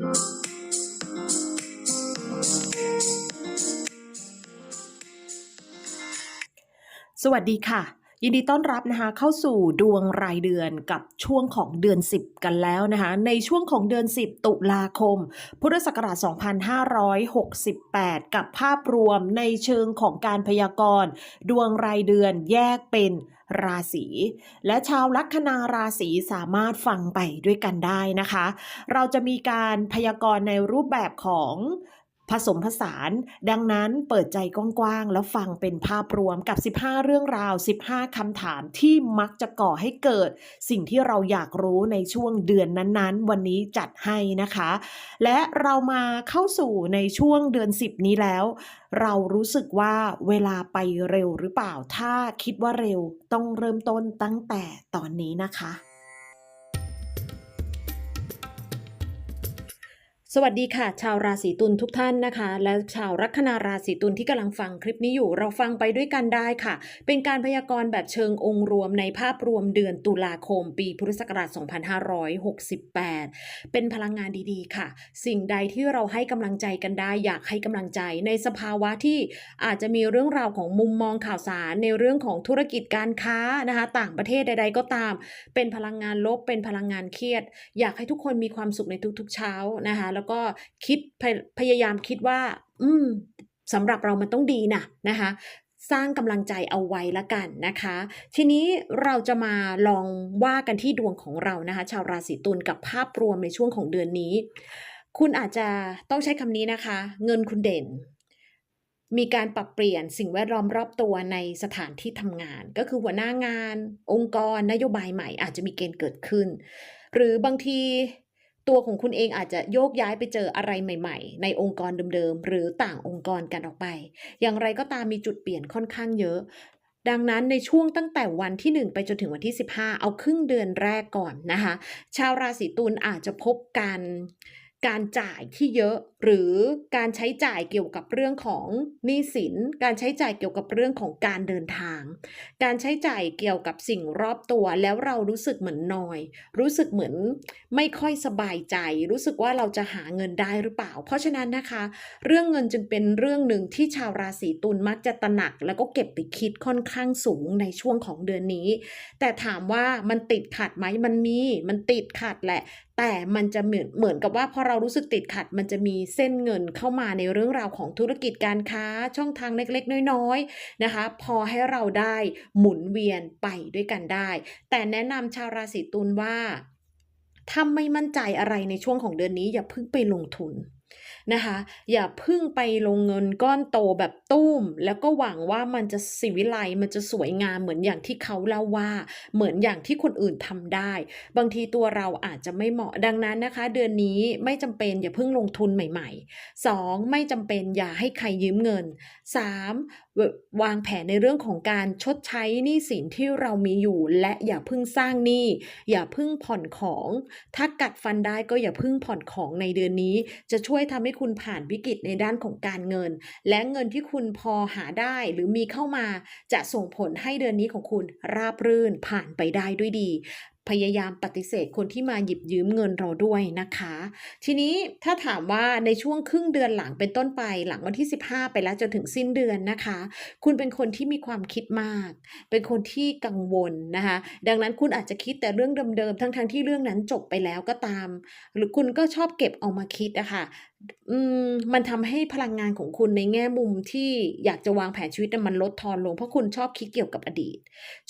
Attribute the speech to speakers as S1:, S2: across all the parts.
S1: สวัสดีค่ะ ยินดีต้อนรับนะคะเข้าสู่ดวงรายเดือนกับช่วงของเดือน 10 กันแล้วนะคะในช่วงของเดือน 10 ตุลาคม พุทธศักราช 2568 กับภาพรวมในเชิงของการพยากรณ์ดวงรายเดือนแยกเป็นราศีและชาวลัคนาราศีสามารถฟังไปด้วยกันได้นะคะ เราจะมีการพยากรณ์ในรูปแบบของ ผสมผสาน ดังนั้นเปิดใจกว้างๆ แล้วฟังเป็นภาพรวมกับ 15 เรื่องราว 15 คำถามที่มักจะก่อให้เกิด สิ่งที่เราอยากรู้ในช่วงเดือนนั้นๆ วันนี้จัดให้นะคะ และเรามาเข้าสู่ในช่วงเดือน 10 นี้แล้ว เรารู้สึกว่าเวลาไปเร็วหรือเปล่า ถ้าคิดว่าเร็วต้องเริ่มต้นตั้งแต่ตอนนี้นะคะ สวัสดีค่ะ ชาวราศีตุลทุกท่านนะคะ และชาวลัคนาราศีตุลที่กำลังฟังคลิปนี้อยู่ เราฟังไปด้วยกันได้ค่ะ เป็นการพยากรณ์แบบเชิงองค์รวมในภาพรวมเดือนตุลาคม ปีพุทธศักราช 2568 เป็นพลังงานดีๆค่ะ สิ่งใดที่เราให้กำลังใจกันได้ อยากให้กำลังใจในสภาวะที่อาจจะมีเรื่องราวของมุมมองข่าวสารในเรื่องของธุรกิจการค้านะคะ ต่างประเทศใด ๆ ก็ตาม เป็นพลังงานลบเป็นพลังงานเครียด อยากให้ทุกคนมีความสุขในทุก ๆ เช้านะคะแล้วก็คิดพยพยายามคิดว่า อืมสำหรับเรามันต้องดีนะนะคะ สร้างกำลังใจเอาไว้ละกันนะคะ ทีนี้เราจะมาลองว่ากันที่ดวงของเรานะคะ ชาวราศีตุลกับภาพรวมในช่วงของเดือนนี้ คุณอาจจะต้องใช้คำนี้นะคะ เงินคุณเด่นมีการปรับเปลี่ยนสิ่งแวดล้อมรอบตัวในสถานที่ทำงาน ก็คือหัวหน้างาน องค์กรนโยบายใหม่อาจจะมีเกณฑ์เกิดขึ้น หรือบางที ตัวของคุณเองอาจจะโยกย้ายไปเจออะไรใหม่ ๆ ในองค์กรเดิมๆ หรือต่างองค์กรกันออกไป อย่างไรก็ตามมีจุดเปลี่ยนค่อนข้างเยอะ ดังนั้นในช่วงตั้งแต่วันที่ 1 ไปจนถึงวันที่ 15 เอาครึ่งเดือนแรกก่อนนะคะ ชาวราศีตุลอาจจะพบการ การจ่ายที่เยอะ หรือการใช้จ่ายเกี่ยวกับเรื่องของหนี้สิน การใช้จ่ายเกี่ยวกับเรื่องของการเดินทาง การใช้จ่ายเกี่ยวกับสิ่งรอบตัวแล้วเรารู้สึกเหมือนนอย รู้สึกเหมือนไม่ค่อยสบายใจ รู้สึกว่าเราจะหาเงินได้หรือเปล่า เพราะฉะนั้นนะคะ เรื่องเงินจึงเป็นเรื่องหนึ่งที่ชาวราศีตุลมักจะตระหนัก แล้วก็เก็บไปคิดค่อนข้างสูงในช่วงของเดือนนี้ แต่ถามว่ามันติดขัดไหมมันมีมันติดขัดแหละ แต่มันจะเหมือนเหมือนกับว่าพอเรารู้สึกติดขัด มันจะมีเส้นเงินเข้ามาในเรื่องราวของธุรกิจการค้าช่องทางเล็กๆ น้อยๆนะคะ พอให้เราได้หมุนเวียนไปด้วยกันได้ แต่แนะนำชาวราศีตุลว่าถ้าไม่มั่นใจอะไรในช่วงของเดือนนี้อย่าเพิ่งไปลงทุน นะคะ อย่าพึ่งไปลงเงินก้อนโตแบบตุ้ม แล้วก็หวังว่ามันจะสิวิไลมันจะสวยงามเหมือนอย่างที่เขาเล่าว่า เหมือนอย่างที่คนอื่นทำได้ บางทีตัวเราอาจจะไม่เหมาะดังนั้นนะคะ เดือนนี้ไม่จำเป็นอย่าพึ่งลงทุนใหม่ ๆ 2. ไม่จำเป็นอย่าให้ใครยืมเงิน 3. วางแผนในเรื่องของการชดใช้หนี้สินที่เรามีอยู่ และอย่าเพิ่งสร้างหนี้อย่าเพิ่งผ่อนของ ถ้ากัดฟันได้ก็อย่าเพิ่งผ่อนของในเดือนนี้ จะช่วยทำให้คุณผ่านวิกฤตในด้านของการเงิน และเงินที่คุณพอหาได้หรือมีเข้ามา จะส่งผลให้เดือนนี้ของคุณราบรื่นผ่านไปได้ด้วยดีพยายามปฏิเสธคนที่มาหยิบยืมเงินเราด้วยนะคะ ทีนี้ถ้าถามว่าในช่วงครึ่งเดือนหลังเป็นต้นไปหลังวันที่ 15 ไปแล้วจนถึงสิ้นเดือนนะคะ คุณเป็นคนที่มีความคิดมาก เป็นคนที่กังวลนะคะ ดังนั้นคุณอาจจะคิดแต่เรื่องเดิมๆทั้งๆที่เรื่องนั้นจบไปแล้วก็ตาม หรือคุณก็ชอบเก็บเอามาคิดอะคะ มันทำให้พลังงานของคุณในแง่มุมที่อยากจะวางแผนชีวิตน่มันลดทอนลง เพราะคุณชอบคิดเกี่ยวกับอดีต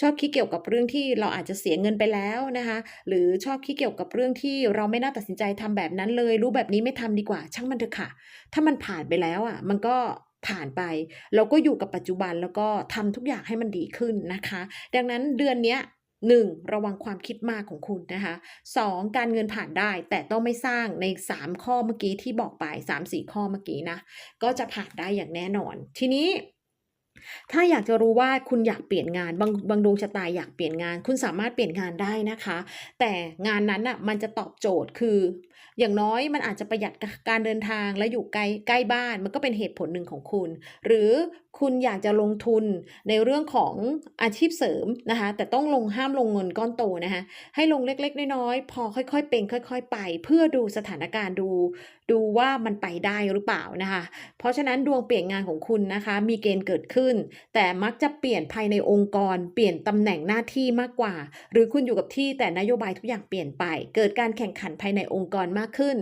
S1: ชอบคิดเกี่ยวกับเรื่องที่เราอาจจะเสียเงินไปแล้วนะคะ หรือชอบคิดเกี่ยวกับเรื่องที่เราไม่น่าตัดสินใจทำแบบนั้นเลย รู้แบบนี้ไม่ทำดีกว่า ช่างมันเถอะค่ะ ถ้ามันผ่านไปแล้วอะ มันก็ผ่านไป เราก็อยู่กับปัจจุบันแล้วก็ทำทุกอย่างให้มันดีขึ้นนะคะ ดังนั้นเดือนเนี้ย 1. ระวังความคิดมากของคุณนะคะ 2. การเงินผ่านได้แต่ต้องไม่สร้างใน 3 ข้อเมื่อกี้ที่บอกไป 3-4 ข้อเมื่อกี้นะ ก็จะผ่านได้อย่างแน่นอน ทีนี้ถ้าอยากจะรู้ว่าคุณอยากเปลี่ยนงานบางบางดวงชะตาอยากเปลี่ยนงาน คุณสามารถเปลี่ยนงานได้นะคะ แต่งานนั้นอะมันจะตอบโจทย์คือ อย่างน้อยมันอาจจะประหยัดการเดินทางและอยู่ไกล้ใกล้บ้าน มันก็เป็นเหตุผลหนึ่งของคุณ หรือคุณอยากจะลงทุนในเรื่องของอาชีพเสริมนะคะ แต่ต้องลงห้ามลงเงินก้อนโตนะคะให้ลงเล็กๆน้อยๆพอค่อยๆ เป็นค่อย ๆ ไป เพื่อดูสถานการณ์ดู ดูว่ามันไปได้หรือเปล่านะคะ เพราะฉะนั้นดวงเปลี่ยนงานของคุณนะคะ มีเกณฑ์เกิดขึ้น แต่มักจะเปลี่ยนภายในองค์กร เปลี่ยนตำแหน่งหน้าที่มากกว่า หรือคุณอยู่กับที่แต่นโยบายทุกอย่างเปลี่ยนไป เกิดการแข่งขันภายในองค์กรมากขึ้น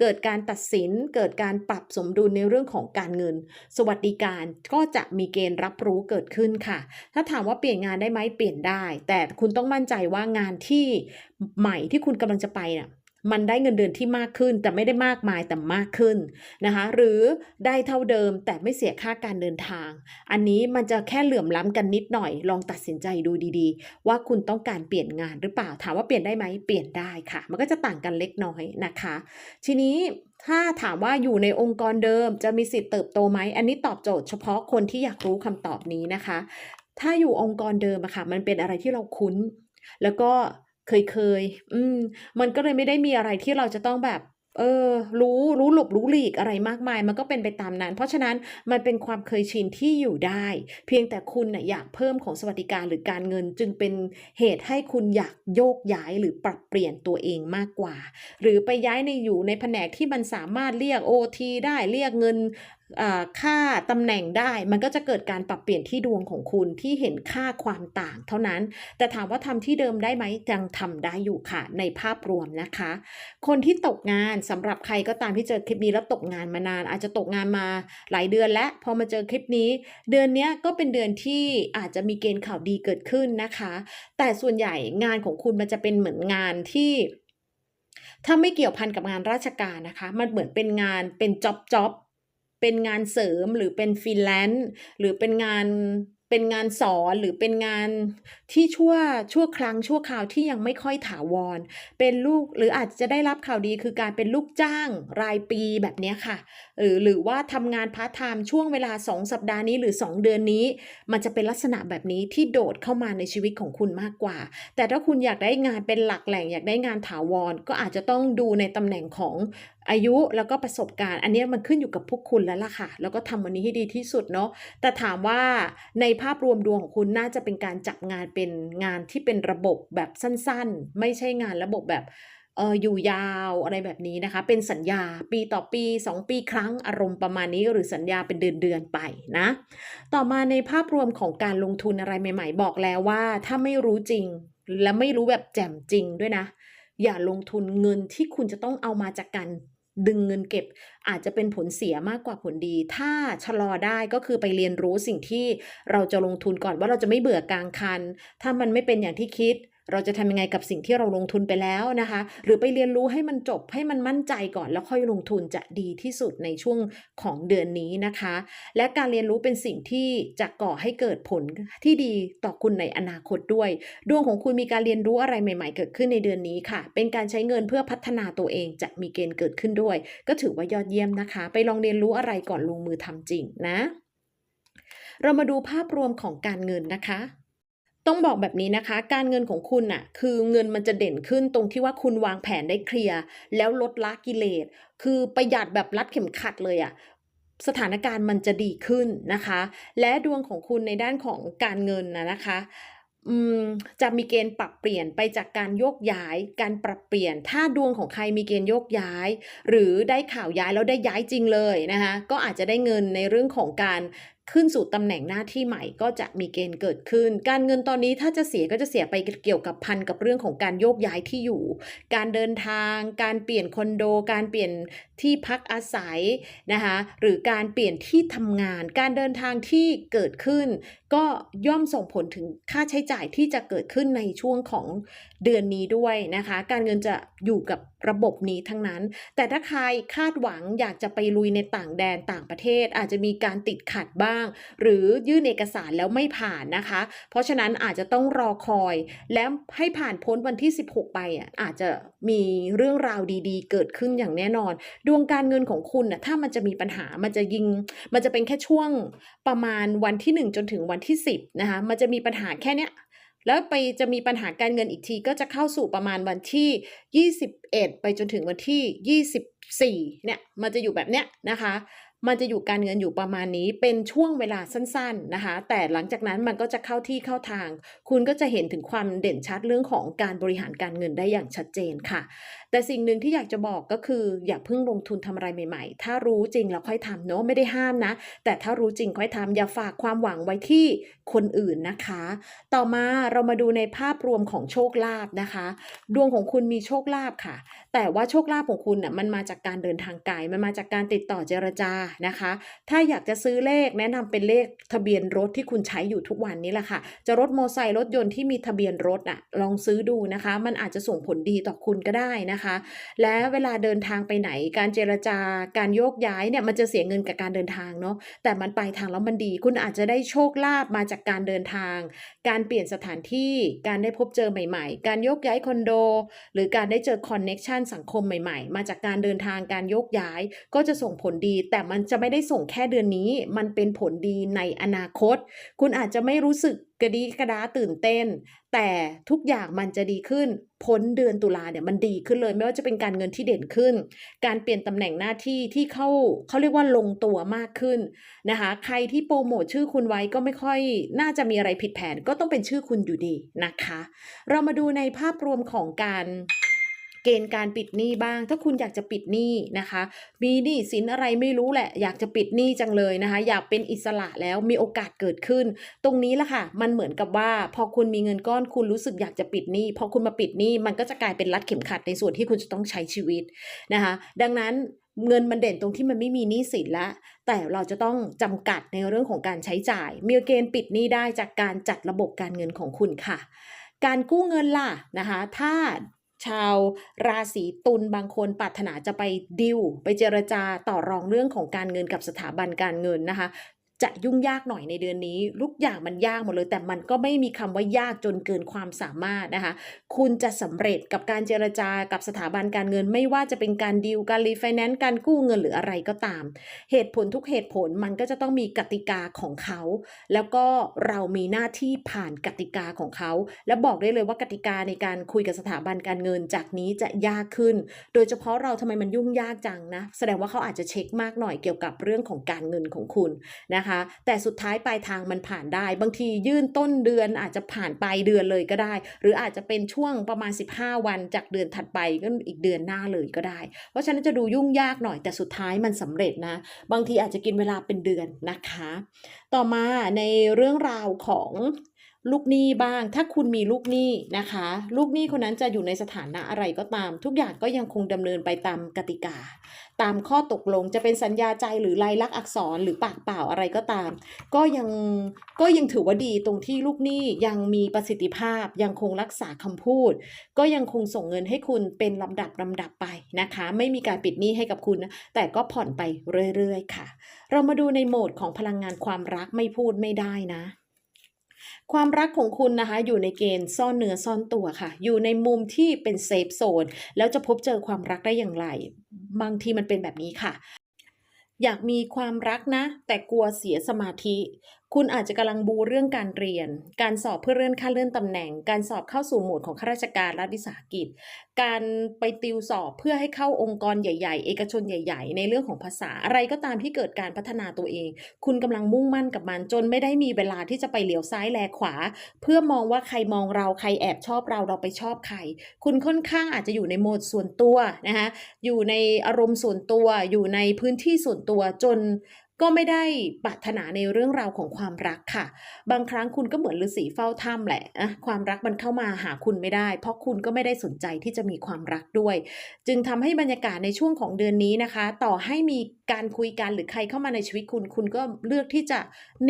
S1: เกิดการตัดสิน เกิดการปรับสมดุลในเรื่องของการเงิน สวัสดิการก็จะมีเกณฑ์รับรู้เกิดขึ้นค่ะ ถ้าถามว่าเปลี่ยนงานได้ไหมเปลี่ยนได้ แต่คุณต้องมั่นใจว่างานที่ใหม่ที่คุณกำลังจะไปน่ะ มันได้เงินเดือนที่มากขึ้น แต่ไม่ได้มากมายแต่มากขึ้นนะคะหรือได้เท่าเดิมแต่ไม่เสียค่าการเดินทาง อันนี้มันจะแค่เหลื่อมล้ำกันนิดหน่อย ลองตัดสินใจดูดีๆ ว่าคุณต้องการเปลี่ยนงานหรือเปล่าถามว่าเปลี่ยนได้ไหมเปลี่ยนได้ค่ะ มันก็จะต่างกันเล็กน้อยนะคะ ทีนี้ถ้าถามว่าอยู่ในองค์กรเดิมจะมีสิทธิ์เติบโตไหม อันนี้ตอบโจทย์เฉพาะคนที่อยากรู้คำตอบนี้นะคะ ถ้าอยู่องค์กรเดิมอะค่ะ มันเป็นอะไรที่เราคุ้น แล้วก็ เคยเคยๆอืม มันก็เลยไม่ได้มีอะไรที่เราจะต้องแบบ เออ รู้รู้หลบรู้หลีกอะไรมากมาย มันก็เป็นไปตามนั้น เพราะฉะนั้นมันเป็นความเคยชินที่อยู่ได้ เพียงแต่คุณน่ะอยากเพิ่มของสวัสดิการหรือการเงิน จึงเป็นเหตุให้คุณอยากโยกย้ายหรือปรับเปลี่ยนตัวเองมากกว่า หรือไปย้ายในอยู่ในแผนกที่มันสามารถเรียกโอทีได้เรียกเงินค่าตำแหน่งได้มันก็จะเกิดการปรับเปลี่ยนที่ดวงของคุณที่เห็นค่าความต่างเท่านั้น แต่ถามว่าทำที่เดิมได้ไหมยังทำได้อยู่ค่ะ ในภาพรวมนะคะ คนที่ตกงานสำหรับใครก็ตามที่เจอคลิปนี้แล้วตกงานมานาน อาจจะตกงานมาหลายเดือนแล้วพอมาเจอคลิปนี้ เดือนนี้ก็เป็นเดือนที่อาจจะมีเกณฑ์ข่าวดีเกิดขึ้นนะคะ แต่ส่วนใหญ่งานของคุณมันจะเป็นเหมือนงานที่ถ้าไม่เกี่ยวพันกับงานราชการนะคะ มันเหมือนเป็นงานเป็นจ็อบจ็อบ เป็นงานเสริมหรือเป็นฟรีแลนซ์หรือเป็นงานเป็นงานสอนหรือเป็นงานที่ชั่วชั่วครั้งชั่วคราวที่ยังไม่ค่อยถาวร เป็นลูกหรืออาจจะได้รับข่าวดีคือการเป็นลูกจ้างรายปีแบบนี้ค่ะ หรือหรือว่าทำงานพาร์ทไทม์ช่วงเวลา 2 สัปดาห์นี้หรือ 2 เดือนนี้ มันจะเป็นลักษณะแบบนี้ที่โดดเข้ามาในชีวิตของคุณมากกว่า แต่ถ้าคุณอยากได้งานเป็นหลักแหล่งอยากได้งานถาวร ก็อาจจะต้องดูในตำแหน่งของ อายุแล้วก็ประสบการณ์ อันนี้มันขึ้นอยู่กับพวกคุณแล้วล่ะค่ะ แล้วก็ทำวันนี้ให้ดีที่สุดเนาะแต่ถามว่าในภาพรวมดวงของคุณน่าจะเป็นการจับงานเป็นงานที่เป็นระบบแบบสั้นๆ ไม่ใช่งานระบบแบบเอออยู่ยาวอะไรแบบนี้นะคะ เป็นสัญญาปีต่อปี 2 ปีครั้งอารมณ์ประมาณนี้หรือสัญญาเป็นเดือนๆไปนะ ต่อมาในภาพรวมของการลงทุนอะไรใหม่ ๆ บอกแล้วว่า ถ้าไม่รู้จริง และไม่รู้แบบแจ่มจริงด้วยนะ อย่าลงทุนเงินที่คุณจะต้องเอามาจากการ ดึงเงินเก็บอาจจะเป็นผลเสียมากกว่าผลดี ถ้าชะลอได้ก็คือไปเรียนรู้สิ่งที่เราจะลงทุนก่อนว่าเราจะไม่เบื่อกลางคัน ถ้ามันไม่เป็นอย่างที่คิด เราจะทำยังไงกับสิ่งที่เราลงทุนไปแล้วนะคะ หรือไปเรียนรู้ให้มันจบให้มันมั่นใจก่อน แล้วค่อยลงทุนจะดีที่สุดในช่วงของเดือนนี้นะคะ และการเรียนรู้เป็นสิ่งที่จะก่อให้เกิดผลที่ดีต่อคุณในอนาคตด้วย ดวงของคุณมีการเรียนรู้อะไรใหม่ ๆ เกิดขึ้นในเดือนนี้ค่ะ เป็นการใช้เงินเพื่อพัฒนาตัวเองจะมีเกณฑ์เกิดขึ้นด้วย ก็ถือว่ายอดเยี่ยมนะคะ ไปลองเรียนรู้อะไรก่อนลงมือทำจริงนะ เรามาดูภาพรวมของการเงินนะคะ ต้องบอกแบบนี้นะคะ การเงินของคุณน่ะคือเงินมันจะเด่นขึ้นตรงที่ว่าคุณวางแผนได้เคลียร์ แล้วลดละกิเลส คือประหยัดแบบรัดเข็มขัดเลยอะสถานการณ์มันจะดีขึ้นนะคะ และดวงของคุณในด้านของการเงินนะนะคะจะมีเกณฑ์ปรับเปลี่ยนไปจากการโยกย้าย การปรับเปลี่ยน ถ้าดวงของใครมีเกณฑ์โยกย้าย หรือได้ข่าวย้ายแล้วได้ย้ายจริงเลยนะคะ ก็อาจจะได้เงินในเรื่องของการ ขึ้นสู่ตำแหน่งหน้าที่ใหม่ก็จะมีเกณฑ์เกิดขึ้น การเงินตอนนี้ถ้าจะเสียก็จะเสียไปเกี่ยวกับพันกับเรื่องของการโยกย้ายที่อยู่ การเดินทาง การเปลี่ยนคอนโด การเปลี่ยนที่พักอาศัยนะคะหรือการเปลี่ยนที่ทำงาน การเดินทางที่เกิดขึ้น ก็ย่อมส่งผลถึงค่าใช้จ่ายที่จะเกิดขึ้นในช่วงของเดือนนี้ด้วยนะคะ การเงินจะอยู่กับระบบนี้ทั้งนั้น แต่ถ้าใครคาดหวังอยากจะไปลุยในต่างแดนต่างประเทศ อาจจะมีการติดขัดบ้าง หรือยื่นเอกสารแล้วไม่ผ่านนะคะ เพราะฉะนั้นอาจจะต้องรอคอย แล้วให้ผ่านพ้นวันที่ 16 ไปอะอาจจะ มีเรื่องราวดีๆ เกิดขึ้นอย่างแน่นอน ดวงการเงินของคุณน่ะถ้ามันจะมีปัญหามันจะยิง มันจะเป็นแค่ช่วงประมาณวันที่ 1 จนถึงวันที่ 10นะคะมันจะมีปัญหาแค่เนี้ยแล้วไปจะมีปัญหาการเงินอีกทีก็จะเข้าสู่ประมาณวันที่ 21 ไปจนถึงวันที่ 24เนี่ยมันจะอยู่แบบเนี้ยนะคะ มันจะอยู่การเงินอยู่ประมาณนี้เป็นช่วงเวลาสั้นๆนะคะ แต่หลังจากนั้นมันก็จะเข้าที่เข้าทาง คุณก็จะเห็นถึงความเด่นชัดเรื่องของการบริหารการเงินได้อย่างชัดเจนค่ะ แต่สิ่งหนึ่งที่อยากจะบอกก็คืออย่าเพิ่งลงทุนทำอะไรใหม่ ๆ ถ้ารู้จริงแล้วค่อยทำเนาะไม่ได้ห้ามนะ แต่ถ้ารู้จริงค่อยทำอย่าฝากความหวังไว้ที่คนอื่นนะคะ ต่อมาเรามาดูในภาพรวมของโชคลาภนะคะ ดวงของคุณมีโชคลาภค่ะ แต่ว่าโชคลาภของคุณน่ะมันมาจากการเดินทางไกลมันมาจากการติดต่อเจรจานะคะ ถ้าอยากจะซื้อเลขแนะนำเป็นเลขทะเบียนรถที่คุณใช้อยู่ทุกวันนี้แหละค่ะ จะรถมอไซค์รถยนต์ที่มีทะเบียนรถน่ะลองซื้อดูนะคะ มันอาจจะส่งผลดีต่อคุณก็ได้นะคะ และเวลาเดินทางไปไหน การเจรจาการโยกย้ายเนี่ยมันจะเสียเงินกับการเดินทางเนาะแต่มันไปทางแล้วมันดี คุณอาจจะได้โชคลาภมาจากการเดินทาง การเปลี่ยนสถานที่ การได้พบเจอใหม่ ๆ การโยกย้ายคอนโด หรือการได้เจอคอนเน็ชันสังคมใหม่ๆ มาจากการเดินทางการโยกย้ายก็จะส่งผลดี แต่มันจะไม่ได้ส่งแค่เดือนนี้ มันเป็นผลดีในอนาคต คุณอาจจะไม่รู้สึกกระดีกระดาตื่นเต้น แต่ทุกอย่างมันจะดีขึ้น พ้นเดือนตุลาเนี่ยมันดีขึ้นเลย ไม่ว่าจะเป็นการเงินที่เด่นขึ้น การเปลี่ยนตำแหน่งหน้าที่ที่เข้าเขาเรียกว่าลงตัวมากขึ้นนะคะ ใครที่โปรโมทชื่อคุณไว้ก็ไม่ค่อย น่าจะมีอะไรผิดแผนก็ต้องเป็นชื่อคุณอยู่ดีนะคะ เรามาดูในภาพรวมของการ เกณฑ์การปิดหนี้บ้าง ถ้าคุณอยากจะปิดหนี้นะคะมีหนี้สินอะไรไม่รู้แหละ อยากจะปิดหนี้จังเลยนะคะ อยากเป็นอิสระแล้วมีโอกาสเกิดขึ้น ตรงนี้แหละค่ะ มันเหมือนกับว่า พอคุณมีเงินก้อนคุณรู้สึกอยากจะปิดหนี้พอคุณมาปิดหนี้มันก็จะกลายเป็นรัดเข็มขัดในส่วนที่คุณจะต้องใช้ชีวิตนะคะ ดังนั้นเงินมันเด่นตรงที่มันไม่มีหนี้สินละ แต่เราจะต้องจำกัดในเรื่องของการใช้จ่าย มีเกณฑ์ปิดหนี้ได้จากการจัดระบบการเงินของคุณค่ะ การกู้เงินล่ะนะคะ ถ้า ชาวราศีตุลบางคนปรารถนาจะไปดิวไปเจรจาต่อรองเรื่องของการเงินกับสถาบันการเงินนะคะ จะยุ่งยากหน่อยในเดือนนี้ทุกอย่างมันยากหมดเลย แต่มันก็ไม่มีคำว่ายากจนเกินความสามารถนะคะ คุณจะสำเร็จกับการเจรจากับสถาบันการเงิน ไม่ว่าจะเป็นการดีลการรีไฟแนนซ์การกู้เงินหรืออะไรก็ตาม เหตุผลทุกเหตุผลมันก็จะต้องมีกติกาของเขา แล้วก็เรามีหน้าที่ผ่านกติกาของเขา และบอกได้เลยว่ากติกาในการคุยกับสถาบันการเงินจากนี้จะยากขึ้น โดยเฉพาะเราทำไมมันยุ่งยากจังนะ แสดงว่าเขาอาจจะเช็คมากหน่อยเกี่ยวกับเรื่องของการเงินของคุณนะคะ แต่สุดท้ายปลายทางมันผ่านได้ บางทียื่นต้นเดือนอาจจะผ่านปลายเดือนเลยก็ได้ หรืออาจจะเป็นช่วงประมาณ 15 วันจากเดือนถัดไปก็อีกเดือนหน้าเลยก็ได้ เพราะฉะนั้นจะดูยุ่งยากหน่อยแต่สุดท้ายมันสำเร็จนะ บางทีอาจจะกินเวลาเป็นเดือนนะคะ ต่อมาในเรื่องราวของลูกหนี้บ้าง ถ้าคุณมีลูกหนี้นะคะ ลูกหนี้คนนั้นจะอยู่ในสถานะอะไรก็ตาม ทุกอย่างก็ยังคงดำเนินไปตามกติกา ตามข้อตกลงจะเป็นสัญญาใจหรือลายลักษณ์อักษรหรือปากเปล่าอะไรก็ตาม ก็ยังก็ยังถือว่าดีตรงที่ลูกหนี้ยังมีประสิทธิภาพยังคงรักษาคำพูด ก็ยังคงส่งเงินให้คุณเป็นลำดับลำดับไปนะคะ ไม่มีการปิดหนี้ให้กับคุณนะแต่ก็ผ่อนไปเรื่อยๆค่ะ เรามาดูในโหมดของพลังงานความรักไม่พูดไม่ได้นะ ความรักของคุณนะคะอยู่ในเกณฑ์ซ่อนเนื้อซ่อนตัวค่ะ อยู่ในมุมที่เป็นเซฟโซนแล้วจะพบเจอความรักได้อย่างไร บางทีมันเป็นแบบนี้ค่ะ อยากมีความรักนะ แต่กลัวเสียสมาธิคุณอาจจะกำลังบูเรื่องการเรียน การสอบเพื่อเลื่อนขั้นเลื่อนตำแหน่ง การสอบเข้าสู่โหมดของข้าราชการรัฐวิสาหกิจ การไปติวสอบเพื่อให้เข้าองค์กรใหญ่ๆ เอกชนใหญ่ ๆ ในเรื่องของภาษาอะไรก็ตามที่เกิดการพัฒนาตัวเอง คุณกำลังมุ่งมั่นกับมันจนไม่ได้มีเวลาที่จะไปเหลียวซ้ายแลขวา เพื่อมองว่าใครมองเราใครแอบชอบเราเราไปชอบใคร คุณค่อนข้างอาจจะอยู่ในโหมดส่วนตัวนะคะอยู่ในอารมณ์ส่วนตัวอยู่ในพื้นที่ส่วนตัวจน ก็ไม่ได้ปรารถนาในเรื่องราวของความรักค่ะ บางครั้งคุณก็เหมือนฤาษีเฝ้าถ้ำแหละนะความรักมันเข้ามาหาคุณไม่ได้ เพราะคุณก็ไม่ได้สนใจที่จะมีความรักด้วย จึงทำให้บรรยากาศในช่วงของเดือนนี้นะคะ ต่อให้มีการคุยกันหรือใครเข้ามาในชีวิตคุณ คุณก็เลือกที่จะ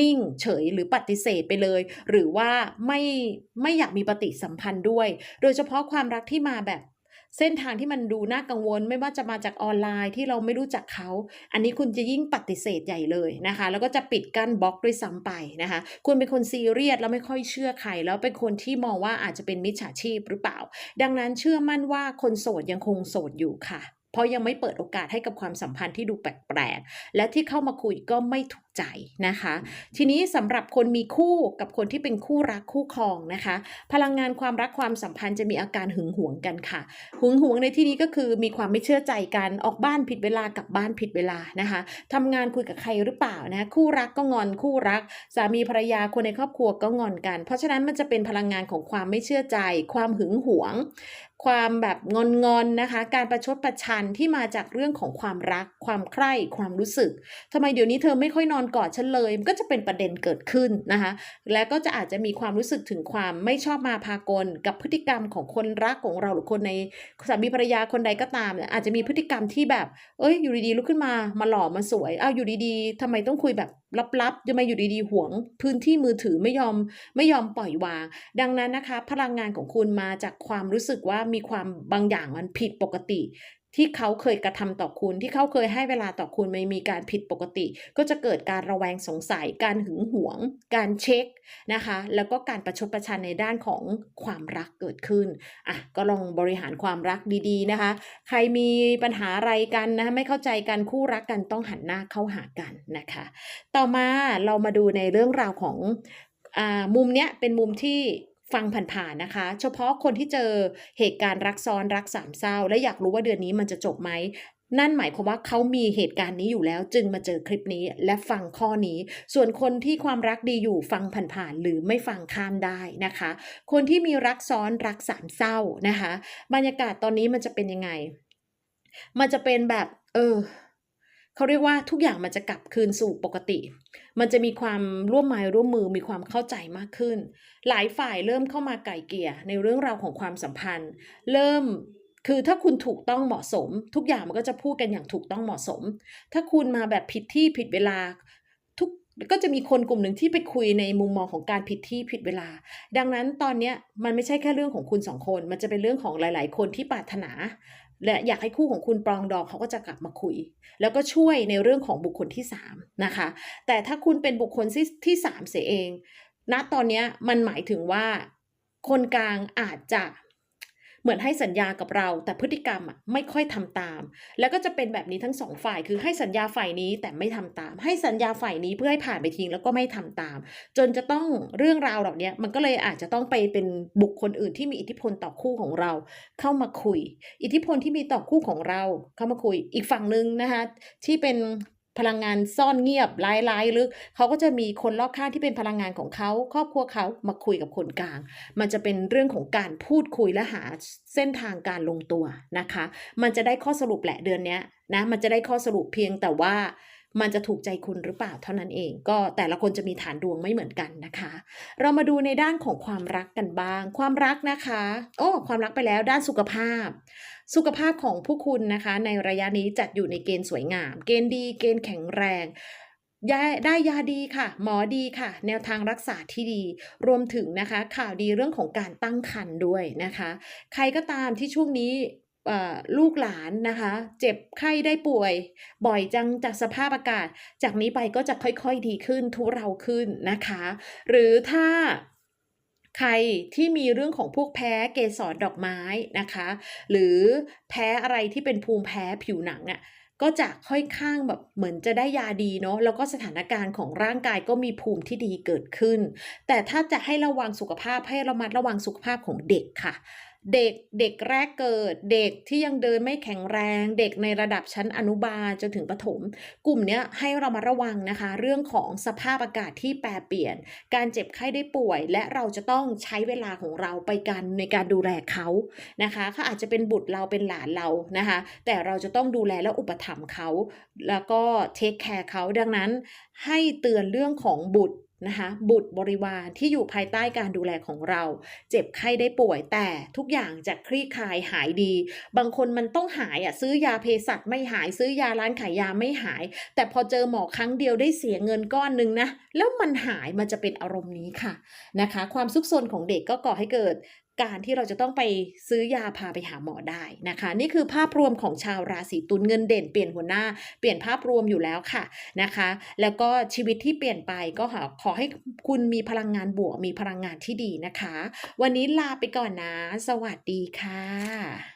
S1: นิ่งเฉยหรือปฏิเสธไปเลย หรือว่าไม่ไม่อยากมีปฏิสัมพันธ์ด้วย โดยเฉพาะความรักที่มาแบบ เส้นทางที่มันดูน่ากังวล ไม่ว่าจะมาจากออนไลน์ที่เราไม่รู้จักเขา อันนี้คุณจะยิ่งปฏิเสธใหญ่เลยนะคะ แล้วก็จะปิดกั้นบล็อกด้วยซ้ำไปนะคะ คุณเป็นคนซีเรียสแล้วไม่ค่อยเชื่อใคร แล้วเป็นคนที่มองว่าอาจจะเป็นมิจฉาชีพหรือเปล่า ดังนั้นเชื่อมั่นว่าคนโสดยังคงโสดอยู่ค่ะ เพราะยังไม่เปิดโอกาสให้กับความสัมพันธ์ที่ดูแปลกๆ และที่เข้ามาคุยก็ไม่ถูกใจนะคะ ทีนี้สำหรับคนมีคู่กับคนที่เป็นคู่รักคู่ครองนะคะ พลังงานความรักความสัมพันธ์จะมีอาการหึงหวงกันค่ะ หึงหวงในที่นี้ก็คือมีความไม่เชื่อใจกัน ออกบ้านผิดเวลากลับบ้านผิดเวลานะคะทำงานคุยกับใครหรือเปล่านะคู่รักก็งอนคู่รัก สามีภรรยาคนในครอบครัวก็งอนกัน เพราะฉะนั้นมันจะเป็นพลังงานของความไม่เชื่อใจ ความหึงหวงความแบบงอนงอนๆนะคะ การประชดประชันที่มาจากเรื่องของความรัก ความใคร่ความรู้สึกทำไมเดี๋ยวนี้เธอไม่ค่อยนอนกอดฉันเลยมันก็จะเป็นประเด็นเกิดขึ้นนะคะ และก็จะอาจจะมีความรู้สึกถึงความไม่ชอบมาพากล กับพฤติกรรมของคนรักของเราหรือคนในสามีภรรยาคนใดก็ตามเนี่ยอาจจะมีพฤติกรรมที่แบบ เอ้ยอยู่ดีๆลุกขึ้นมามาหล่อมาสวยเอ้าอยู่ดีๆทำไมต้องคุยแบบ ลับๆจะไมอยู่ดีๆหวง พื้นที่มือถือไม่ยอมไม่ยอมปล่อยวาง ดังนั้นนะคะ พลังงานของคุณมาจากความรู้สึกว่ามีความบางอย่างมันผิดปกติ ที่เขาเคยกระทำต่อคุณ ที่เขาเคยให้เวลาต่อคุณไม่มีการผิดปกติ ก็จะเกิดการระแวงสงสัย การหึงหวง การเช็คนะคะ แล้วก็การประชดประชันในด้านของความรักเกิดขึ้นอะก็ลองบริหารความรักดีๆนะคะ ใครมีปัญหาอะไรกันนะไม่เข้าใจกันคู่รักกันต้องหันหน้าเข้าหากันนะคะ ต่อมาเรามาดูในเรื่องราวของอ่ามุมเนี้ยเป็นมุมที่ ฟังผ่านๆนะคะ เฉพาะคนที่เจอเหตุการณ์รักซ้อนรักสามเศร้า และอยากรู้ว่าเดือนนี้มันจะจบไหมนั่นหมายความว่าเขามีเหตุการณ์นี้อยู่แล้ว จึงมาเจอคลิปนี้และฟังข้อนี้ ส่วนคนที่ความรักดีอยู่ฟังผ่านๆหรือไม่ฟังข้ามได้นะคะ คนที่มีรักซ้อนรักสามเศร้านะคะ บรรยากาศตอนนี้มันจะเป็นยังไง มันจะเป็นแบบ เออ เขาเรียกว่าทุกอย่างมันจะกลับคืนสู่ปกติ มันจะมีความร่วมไม้ร่วมมือมีความเข้าใจมากขึ้น หลายฝ่ายเริ่มเข้ามาไก่เกลี่ยในเรื่องราวของความสัมพันธ์ เริ่มคือถ้าคุณถูกต้องเหมาะสม ทุกอย่างมันก็จะพูดกันอย่างถูกต้องเหมาะสม ถ้าคุณมาแบบผิดที่ผิดเวลาทุกก็จะมีคนกลุ่มหนึ่งที่ไปคุยในมุมมองของการผิดที่ผิดเวลา ดังนั้นตอนนี้มันไม่ใช่แค่เรื่องของคุณสองคน มันจะเป็นเรื่องของหลาย ๆ คนที่ปรารถนา และอยากให้คู่ของคุณปรองดองเขาก็จะกลับมาคุย แล้วก็ช่วยในเรื่องของบุคคลที่สามนะคะ แต่ถ้าคุณเป็นบุคคลที่ที่สามเสียเองณตอนนี้มันหมายถึงว่าคนกลางอาจจะ เหมือนให้สัญญากับเรา แต่พฤติกรรมอะไม่ค่อยทำตาม แล้วก็จะเป็นแบบนี้ทั้งสองฝ่าย คือให้สัญญาฝ่ายนี้แต่ไม่ทำตาม ให้สัญญาฝ่ายนี้เพื่อให้ผ่านไปทิ้งแล้วก็ไม่ทำตาม จนจะต้องเรื่องราวเหล่านี้มันก็เลยอาจจะต้องไปเป็นบุคคลอื่นที่มีอิทธิพลต่อคู่ของเรา เข้ามาคุย อิทธิพลที่มีต่อคู่ของเราเข้ามาคุย อีกฝั่งหนึ่งนะคะที่เป็น พลังงานซ่อนเงียบร้ายล้ายลึก เขาก็จะมีคนรอบข้างที่เป็นพลังงานของเขา ครอบครัวเขามาคุยกับคนกลาง มันจะเป็นเรื่องของการพูดคุยและหาเส้นทางการลงตัวนะคะ มันจะได้ข้อสรุปแหละเดือนนี้นะ มันจะได้ข้อสรุปเพียงแต่ว่า มันจะถูกใจคุณหรือเปล่าเท่านั้นเอง ก็แต่ละคนจะมีฐานดวงไม่เหมือนกันนะคะ เรามาดูในด้านของความรักกันบ้าง ความรักนะคะ โอ้ความรักไปแล้วด้านสุขภาพ สุขภาพของผู้คุณนะคะ ในระยะนี้จัดอยู่ในเกณฑ์สวยงาม เกณฑ์ดี เกณฑ์แข็งแรงได้ยาดีค่ะ หมอดีค่ะ แนวทางรักษาที่ดี รวมถึงนะคะ ข่าวดีเรื่องของการตั้งครรภ์ด้วยนะคะ ใครก็ตามที่ช่วงนี้ ลูกหลานนะคะ เจ็บไข้ได้ป่วย บ่อยจังจากสภาพอากาศ จากนี้ไปก็จะค่อยๆดีขึ้นทุเราขึ้นนะคะ หรือถ้าใครที่มีเรื่องของพวกแพ้เกสรดอกไม้นะคะ หรือแพ้อะไรที่เป็นภูมิแพ้ผิวหนังอะ่ะก็จะค่อยข้างแบบเหมือนจะได้ยาดีเนาะแล้วก็สถานการณ์ของร่างกายก็มีภูมิที่ดีเกิดขึ้น แต่ถ้าจะให้ระวังสุขภาพให้ระมัดระวังสุขภาพของเด็กค่ะ เด็กเด็กแรกเกิด เด็กที่ยังเดินไม่แข็งแรง เด็กในระดับชั้นอนุบาลจนถึงประถม กลุ่มเนี้ยให้เรามาระวังนะคะ เรื่องของสภาพอากาศที่แปรเปลี่ยน การเจ็บไข้ได้ป่วย และเราจะต้องใช้เวลาของเราไปการในการดูแลเขานะคะเขาอาจจะเป็นบุตรเราเป็นหลานเรานะคะ แต่เราจะต้องดูแลและอุปถัมภ์เขา แล้วก็เทคแคร์เขาดังนั้นให้เตือนเรื่องของบุตร นะคะบุตรบริวารที่อยู่ภายใต้การดูแลของเรา เจ็บไข้ได้ป่วยแต่ทุกอย่างจะคลี่คลายหายดี บางคนมันต้องหายอะซื้อยาเภสัชไม่หายซื้อยาร้านขายยาไม่หาย แต่พอเจอหมอครั้งเดียวได้เสียเงินก้อนหนึ่งนะแล้วมันหายมันจะเป็นอารมณ์นี้ค่ะนะคะ ความซุกซนของเด็กก็ก่อให้เกิด การที่เราจะต้องไปซื้อยาพาไปหาหมอได้นะคะ นี่คือภาพรวมของชาวราศีตุลเงินเด่นเปลี่ยนหัวหน้า เปลี่ยนภาพรวมอยู่แล้วค่ะนะคะ แล้วก็ชีวิตที่เปลี่ยนไปก็ขอขอให้คุณมีพลังงานบวกมีพลังงานที่ดีนะคะ วันนี้ลาไปก่อนนะ สวัสดีค่ะ